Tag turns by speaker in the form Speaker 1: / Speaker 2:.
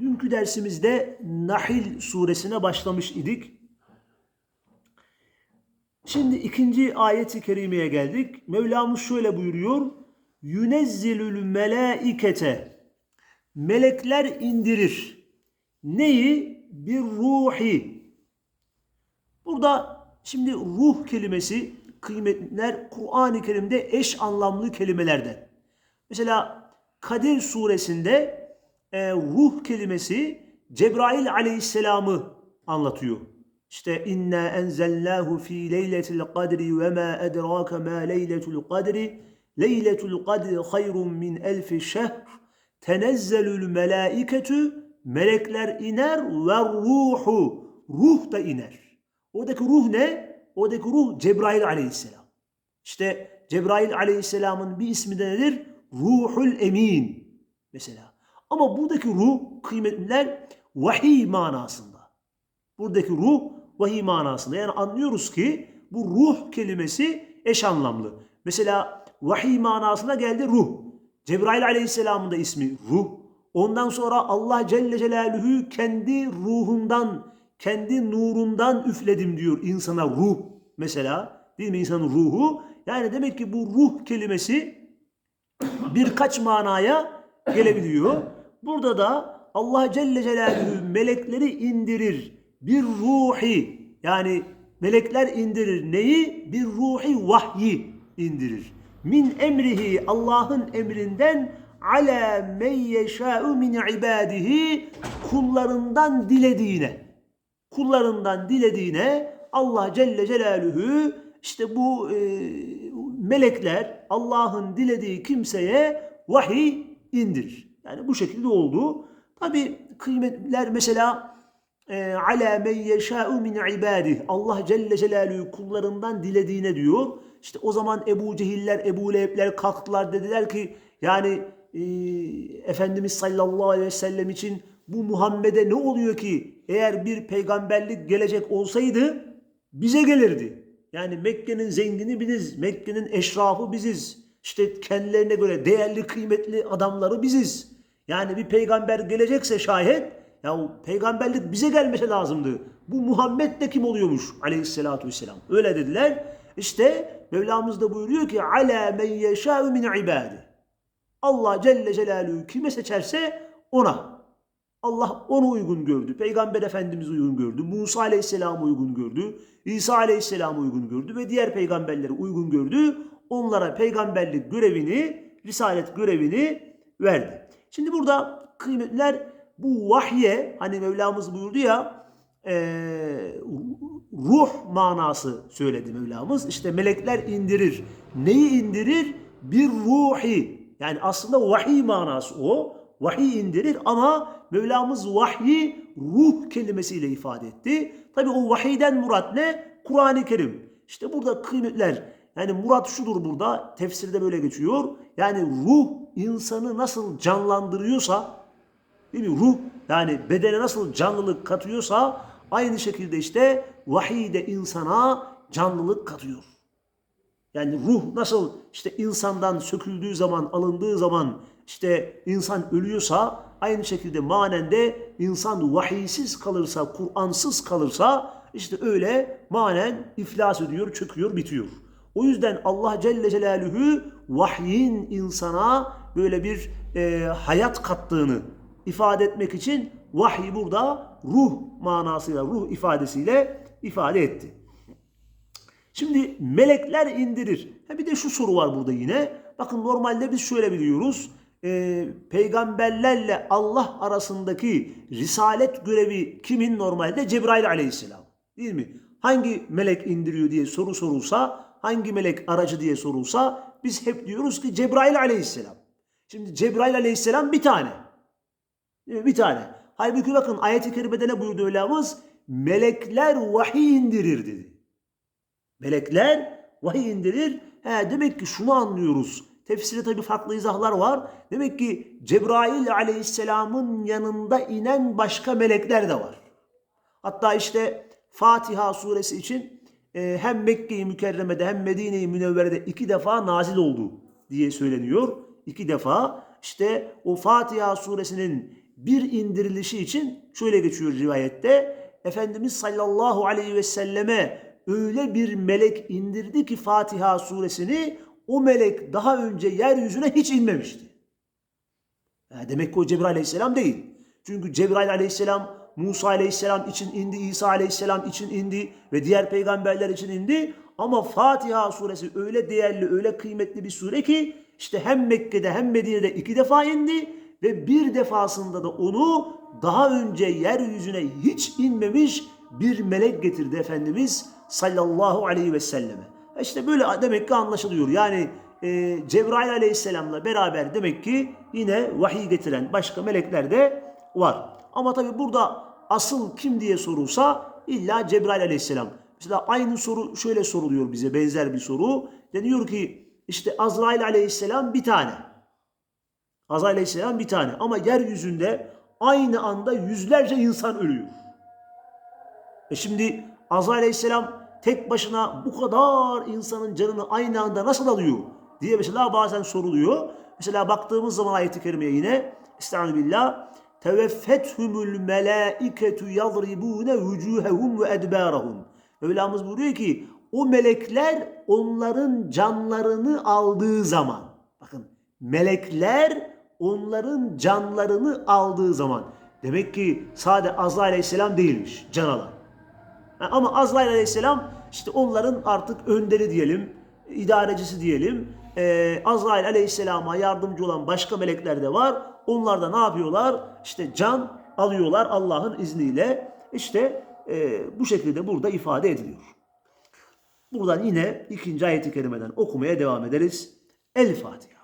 Speaker 1: dünkü dersimizde Nahil suresine başlamış idik. Şimdi ikinci ayeti kerimeye geldik. Mevlamız şöyle buyuruyor. Yünezzilül melaikete Melekler indirir. Neyi? Bir ruhi. Burada şimdi ruh kelimesi kıymetler Kur'an-ı Kerim'de eş anlamlı kelimelerden. Mesela Kadir suresinde e, ruh kelimesi Cebrail aleyhisselamı anlatıyor. İşte inna enzelnahu fi leyletil kadri ve ma edrake ma leyletul kadri leyletul kadri hayrun min elfi şehr tenezzelül melaiketu melekler iner ve ruhu ruh da iner. Oradaki ruh ne? Oradaki ruh Cebrail aleyhisselam. İşte Cebrail aleyhisselamın bir ismi de nedir? Ruhul emin mesela. Ama buradaki ruh kıymetliler vahiy manasında. Buradaki ruh vahiy manasında. Yani anlıyoruz ki bu ruh kelimesi eş anlamlı. Mesela vahiy manasına geldi ruh. Cebrail aleyhisselamın da ismi ruh. Ondan sonra Allah Celle Celaluhu kendi ruhundan, kendi nurundan üfledim diyor insana ruh mesela. Değil mi insanın ruhu? Yani demek ki bu ruh kelimesi birkaç manaya gelebiliyor. Burada da Allah Celle Celaluhu melekleri indirir. Bir ruhi yani melekler indirir neyi? Bir ruhi vahyi indirir. Min emrihi Allah'ın emrinden ala men yeşâ'u min ibadihi kullarından dilediğine kullarından dilediğine Allah Celle Celaluhu işte bu e, melekler Allah'ın dilediği kimseye vahiy indirir. Yani bu şekilde oldu. Tabi kıymetler mesela e, ala men yeşâ'u min ibadih. Allah Celle Celaluhu kullarından dilediğine diyor. İşte o zaman Ebu Cehiller, Ebu Lehebler kalktılar dediler ki yani e, Efendimiz sallallahu aleyhi ve sellem için bu Muhammed'e ne oluyor ki eğer bir peygamberlik gelecek olsaydı bize gelirdi. Yani Mekke'nin zengini biziz, Mekke'nin eşrafı biziz. İşte kendilerine göre değerli, kıymetli adamları biziz. Yani bir peygamber gelecekse şayet ya peygamberlik bize gelmesi lazımdı. Bu Muhammed de kim oluyormuş aleyhissalatu vesselam. Öyle dediler. İşte Mevlamız da buyuruyor ki ala men yeşâ'u min ibâdi. Allah Celle Celaluhu kime seçerse ona. Allah onu uygun gördü. Peygamber Efendimiz uygun gördü. Musa Aleyhisselam uygun gördü. İsa Aleyhisselam uygun gördü ve diğer peygamberleri uygun gördü. Onlara peygamberlik görevini, risalet görevini verdi. Şimdi burada kıymetler bu vahye hani Mevlamız buyurdu ya e, ruh manası söyledi Mevlamız. İşte melekler indirir. Neyi indirir? Bir ruhi. Yani aslında vahiy manası o. Vahiy indirir ama Mevlamız vahyi ruh kelimesiyle ifade etti. Tabi o vahiyden murat ne? Kur'an-ı Kerim. İşte burada kıymetler yani murat şudur burada tefsirde böyle geçiyor. Yani ruh insanı nasıl canlandırıyorsa değil mi? Ruh yani bedene nasıl canlılık katıyorsa aynı şekilde işte vahiy de insana canlılık katıyor. Yani ruh nasıl işte insandan söküldüğü zaman, alındığı zaman işte insan ölüyorsa aynı şekilde manen de insan vahiysiz kalırsa, Kur'ansız kalırsa işte öyle manen iflas ediyor, çöküyor, bitiyor. O yüzden Allah Celle Celaluhu vahyin insana böyle bir e, hayat kattığını ifade etmek için vahiy burada ruh manasıyla, ruh ifadesiyle ifade etti. Şimdi melekler indirir. Ha bir de şu soru var burada yine. Bakın normalde biz şöyle biliyoruz. Ee, peygamberlerle Allah arasındaki risalet görevi kimin normalde? Cebrail aleyhisselam. Değil mi? Hangi melek indiriyor diye soru sorulsa, hangi melek aracı diye sorulsa biz hep diyoruz ki Cebrail aleyhisselam. Şimdi Cebrail aleyhisselam bir tane. Bir tane. Halbuki bakın ayet-i kerimede ne buyurdu Mevlamız? Melekler vahiy indirir dedi. Melekler vahiy indirir. He, demek ki şunu anlıyoruz. Tefsirde tabi farklı izahlar var. Demek ki Cebrail aleyhisselamın yanında inen başka melekler de var. Hatta işte Fatiha suresi için e, hem Mekke-i Mükerreme'de hem Medine-i Münevvere'de iki defa nazil oldu diye söyleniyor. İki defa işte o Fatiha suresinin bir indirilişi için şöyle geçiyor rivayette. Efendimiz sallallahu aleyhi ve selleme öyle bir melek indirdi ki Fatiha suresini o melek daha önce yeryüzüne hiç inmemişti. Demek ki o Cebrail aleyhisselam değil. Çünkü Cebrail aleyhisselam Musa aleyhisselam için indi, İsa aleyhisselam için indi ve diğer peygamberler için indi. Ama Fatiha suresi öyle değerli, öyle kıymetli bir sure ki işte hem Mekke'de hem Medine'de iki defa indi ve bir defasında da onu daha önce yeryüzüne hiç inmemiş bir melek getirdi Efendimiz sallallahu aleyhi ve selleme. İşte böyle demek ki anlaşılıyor. Yani e, Cebrail aleyhisselamla beraber demek ki yine vahiy getiren başka melekler de var. Ama tabi burada asıl kim diye sorulsa illa Cebrail aleyhisselam. Mesela aynı soru şöyle soruluyor bize benzer bir soru. Deniyor ki işte Azrail aleyhisselam bir tane. Azrail aleyhisselam bir tane ama yeryüzünde aynı anda yüzlerce insan ölüyor. E şimdi Azrail aleyhisselam tek başına bu kadar insanın canını aynı anda nasıl alıyor diye mesela bazen soruluyor. Mesela baktığımız zaman ayeti kerimeye yine Estağfirullah teveffethumul melaiketu yadribune vucuhehum ve edbarahum. Mevlamız buyuruyor ki o melekler onların canlarını aldığı zaman bakın melekler onların canlarını aldığı zaman demek ki sade Azrail aleyhisselam değilmiş can alan. Ama Azrail aleyhisselam işte onların artık önderi diyelim, idarecisi diyelim. Ee, Azrail aleyhisselama yardımcı olan başka melekler de var. Onlar da ne yapıyorlar? İşte can alıyorlar Allah'ın izniyle. İşte e, bu şekilde burada ifade ediliyor. Buradan yine ikinci ayeti kerimeden okumaya devam ederiz. El Fatiha.